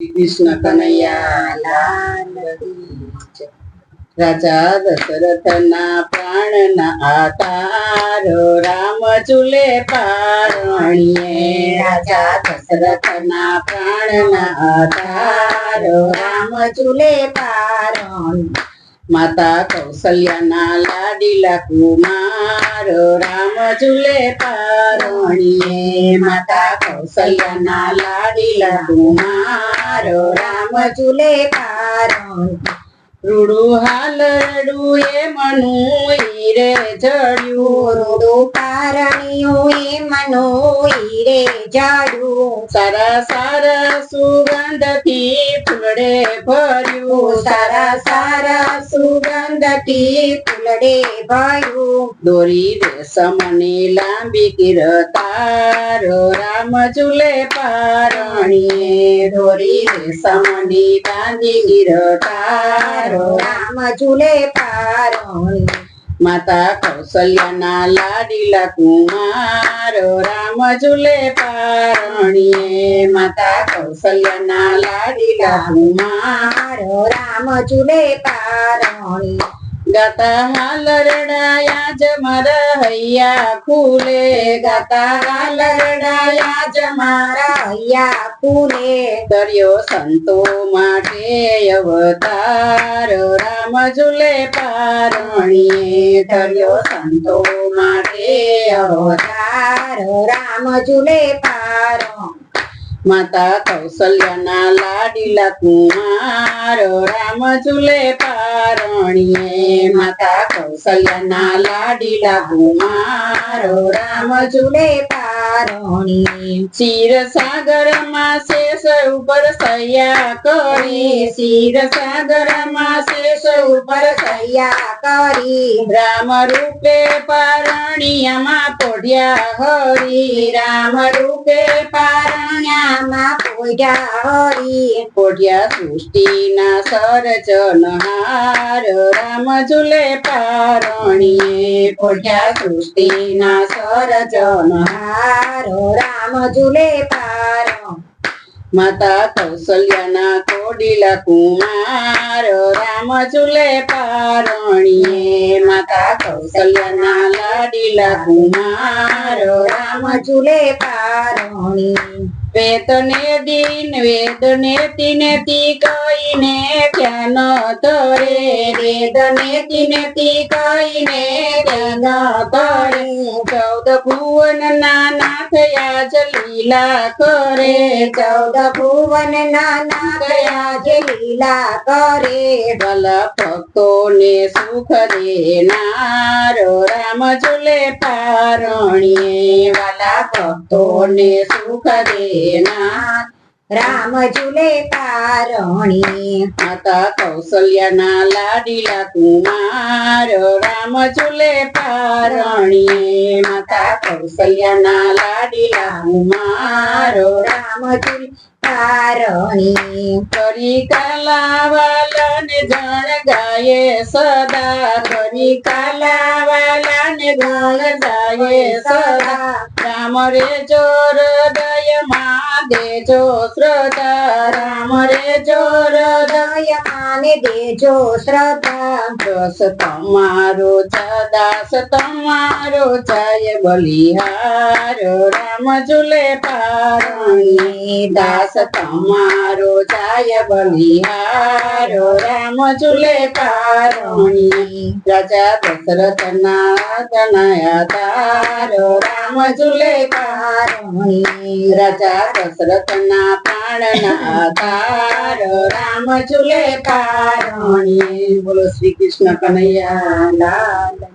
કૃષ્ણ કનૈયા રાજા દશરથ ના પ્રાણ ના આતારો રામ ચૂલે પારણીએ. રાજા દશરથના પ્રાણના આતારો રામ ચૂલે પારણી. માતા કૌશલ્યાના લાડીલા કુમાર, રામ ઝુલે પારણીએ. માતા કૌશલ્યાના લાડીલા કુમાર, રામ ઝુલે પારણી. રૂડું હાલ રડું એ મનું હીરે જડ્યું રૂડું પારણ્યું એ મનો હીરે જાડું, સારા સારા સુગંધથી ફૂલડે ભર્યું. સારા સારા સુગંધથી ફૂલડે ભર્યું. દોરી રેશમની લાંબી કિરતારો રામ ઝુલે પારણીએ. દોરી રેશમની બાંધી કિરતારો રામ ઝુલે પારણી માતા કૌશલ્યાના લાડીલા કુમાર, રામ ઝુલે પારણીએ. માતા કૌશલ્યાના લાડીલા કુમાર મારો રામ ઝુલે પારણી ગાતા હાલ રડાયા જમર હૈયા ખુલે ગાતા હાલ રડાયા જમર મારા હૈયા ફૂલે. દરિયો સંતો માટે અવતાર રામ ઝૂલે પારણીએ દરિયો સંતો માટે અવતાર રામ ઝૂલે પારો. માતા કૌશલ્યના લાડીલા કુમાર રામ ચૂલે પારણીએ માતા કૌશલ્યાના લાડીલા ગુમારો રામ ઝૂલે તારણીએ ક્ષીર સાગરમાં શેષ ઉપર સૈયા કરી ક્ષીર સાગરમાં શેષ ઉપર સૈયા કરી રામ રૂપે પારણિયામાં પોઢ્યા હરી રામ રૂપે પોઢ્યા હરી પોઢ્યા સૃષ્ટિના સરજનહાર, રામ ઝુલે પારણીએ. પોઢ્યા સૃષ્ટિના સરજનહાર હાર રામ ઝુલે પારો માતા કૌશલ્યાના કોડીલા કુમાર, રામ ચૂલે પારણીએ. માતા કૌશલ્યાના લાડીલા કુમાર, રામ ઝૂલે પારણી. વેદને દિન, વેદને તિનેતી કહીને ધ્યાન ધરે. વેદને તિનેતી કહીને ધ્યાન ધરે ચૌદ ભુવન નાના થયા જ લીલા કરે. ચૌદ ભુવન નાના થયા જ લીલા કરે. ભલ ભક્તોને સુખ દેનારો રામ ઝૂલે પારણીએ. વાલા ભક્તોને સુખ દેનાર રામ ઝૂલે પારણી માતા કૌશલ્યાના લાડીલા કુમાર રામ ઝૂલે પારણીએ માતા કૌશલ્યાના લાડીલા કુમાર રામ ઝૂલે પારણી કરી કાલાવાલાને જણ ગાયે સદા કરી કાલાવાલાને જણ ગાયે સદા રામ રે જોર દયમાં દેજો શ્રદ્ધા રામ રે જોર દય માને દેજો શ્રદ્ધા. દસ તમારો દાસ તમારો જય બલિહાર, રામ ઝુલે પારણી. દાસ તમારો જય બલિહાર, રામ ઝુલે પારણી. રાજા દશરથના ગણાયા તારો રામ ઝૂલે પારણી રાજા દશરથના પ્રાણના તાર રામ ઝૂલે પારણી બોલો શ્રી કૃષ્ણ કનૈયા લાલ